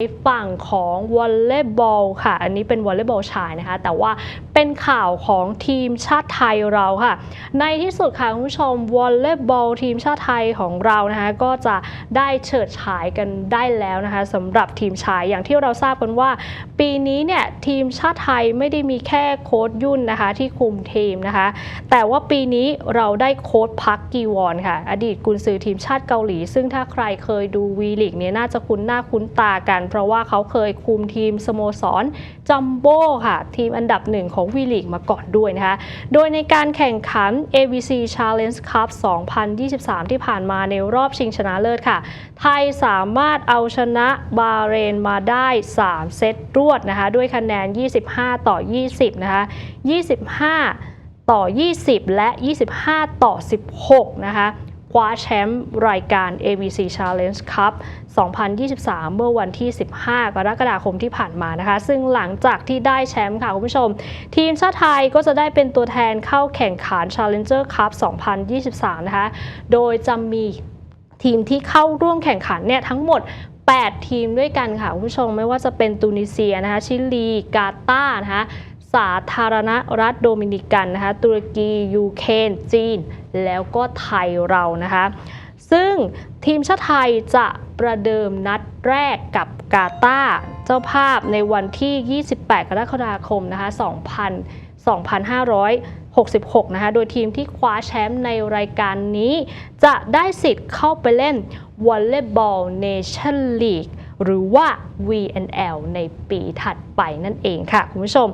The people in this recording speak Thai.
ในฝั่งของวอลเลย์บอลค่ะ อันนี้เป็นวอลเลย์บอลชายนะคะ แต่ว่าเป็นข่าวของทีมชาติไทยเราค่ะ ในที่สุดค่ะคุณผู้ชมวอลเลย์บอลทีมชาติไทยของเรานะคะ ก็จะได้เฉิดฉายกันได้แล้วนะคะสำหรับทีมชายอย่างที่เราทราบกันว่า ปีนี้เนี่ยทีมชาติไทยไม่ได้มีแค่โค้ดยุ่นนะคะ ที่คุมทีมนะคะ แต่ว่าปีนี้เราได้โค้ดพักกีวอนค่ะ อดีตกุนซือทีมชาติเกาหลี ซึ่งถ้าใครเคยดูวีลีกเนี่ยน่าจะคุ้นหน้าคุ้นตากันเพราะว่าเขาเคยคุมทีมสโมสรจัมโบ้ค่ะ ทีมอันดับหนึ่งของวีลีกมาก่อนด้วยนะคะ โดยในการแข่งขัน ABC Challenge Cup 2023 ที่ผ่านมาในรอบชิงชนะเลิศค่ะ ไทยสามารถเอาชนะบาเรนมาได้ 3 เซตรวดนะคะ ด้วยคะแนน 25 ต่อ 20 นะคะ 25 ต่อ 20 และ 25 ต่อ 16 นะคะ คว้าแชมป์รายการ ABC Challenge Cup 2023 เมื่อวันที่ 15 กรกฎาคมที่ผ่านมานะคะ ซึ่งหลังจากที่ได้แชมป์ค่ะ คุณผู้ชม ทีมชาติไทยก็จะได้เป็นตัวแทนเข้าแข่งขัน Challenger Cup 2023 นะคะ โดยจะมีทีมที่เข้าร่วมแข่งขันเนี่ยทั้งหมด8 ทีมด้วยกันค่ะ คุณผู้ชมไม่ว่าจะเป็นตูนิเซียนะคะชิลี กาตาร์นะคะ สาธารณรัฐโดมินิกันนะคะตุรกียูเครนจีน แล้วก็ไทยเรานะคะซึ่งทีมชาติไทยจะประเดิมนัดแรกกับกาตาเจ้าภาพในวันที่ 28 กรกฎาคมนะคะ2000 2566 นะคะ โดยทีมที่คว้าแชมป์ในรายการนี้ จะได้สิทธิ์เข้าไปเล่นวอลเลย์บอลเนชั่นลีกหรือว่า VNL ในปีถัดไปนั่นเองค่ะ คุณผู้ชม